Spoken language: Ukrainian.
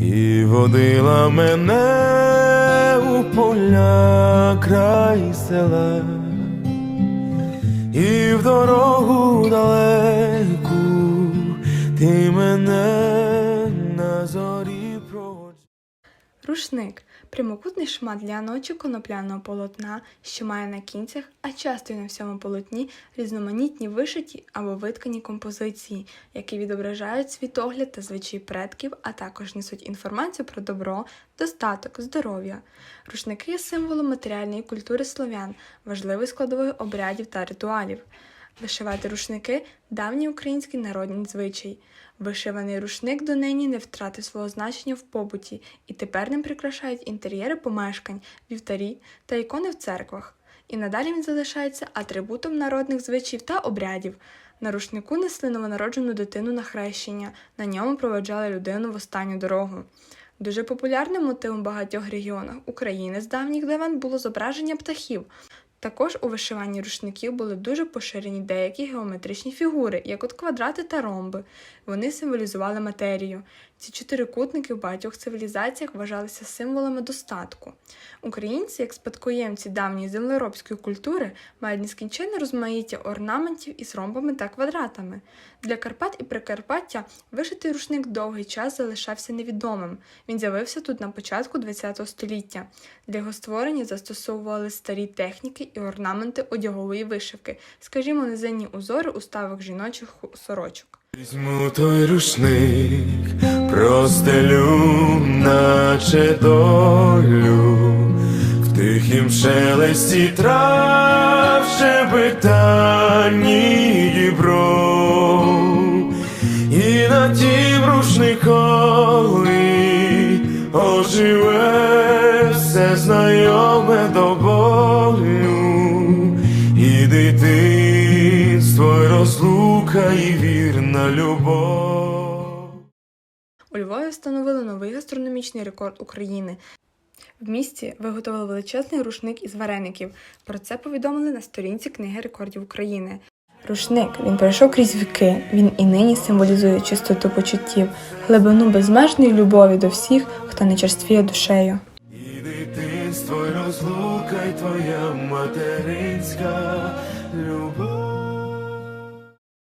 і водила мене у поля край села, і в дорогу далеку ти мене на зорі. Рушник прямокутний шмат для ночі конопляного полотна, що має на кінцях, а часто й на всьому полотні різноманітні вишиті або виткані композиції, які відображають світогляд та звичаї предків, а також несуть інформацію про добро, достаток, здоров'я. Рушники є символом матеріальної культури слов'ян, важливою складовою обрядів та ритуалів. Вишивати рушники давній український народний звичай. Вишиваний рушник донині не втратив свого значення в побуті, і тепер ним прикрашають інтер'єри помешкань, вівтарі та ікони в церквах. І надалі він залишається атрибутом народних звичаїв та обрядів. На рушнику несли новонароджену дитину на хрещення, на ньому проведжали людину в останню дорогу. Дуже популярним мотивом багатьох регіонах України з давніх давен було зображення птахів. Також у вишиванні рушників були дуже поширені деякі геометричні фігури, як от квадрати та ромби. Вони символізували матерію. Ці чотирикутники в багатьох цивілізаціях вважалися символами достатку. Українці, як спадкоємці давньої землеробської культури, мають нескінченне розмаїття орнаментів із ромбами та квадратами. Для Карпат і Прикарпаття вишитий рушник довгий час залишався невідомим. Він з'явився тут на початку ХХ століття. Для його створення застосовували старі техніки і орнаменти одягової вишивки, скажімо, низинні узори у ставах жіночих сорочок. Візьму той рушник, простелю, наче долю, в тихім шелесті трав шебетанні дібро, і на тім рушникові оживе все знайоме до розлука, і вірна любов. У Львові встановили новий гастрономічний рекорд України. В місті виготовили величезний рушник із вареників. Про це повідомили на сторінці Книги рекордів України. Рушник він пройшов крізь віки. Він і нині символізує чистоту почуттів, глибину безмежної любові до всіх, хто не черствіє душею. І дитинство, і розлука, і твоя матерія.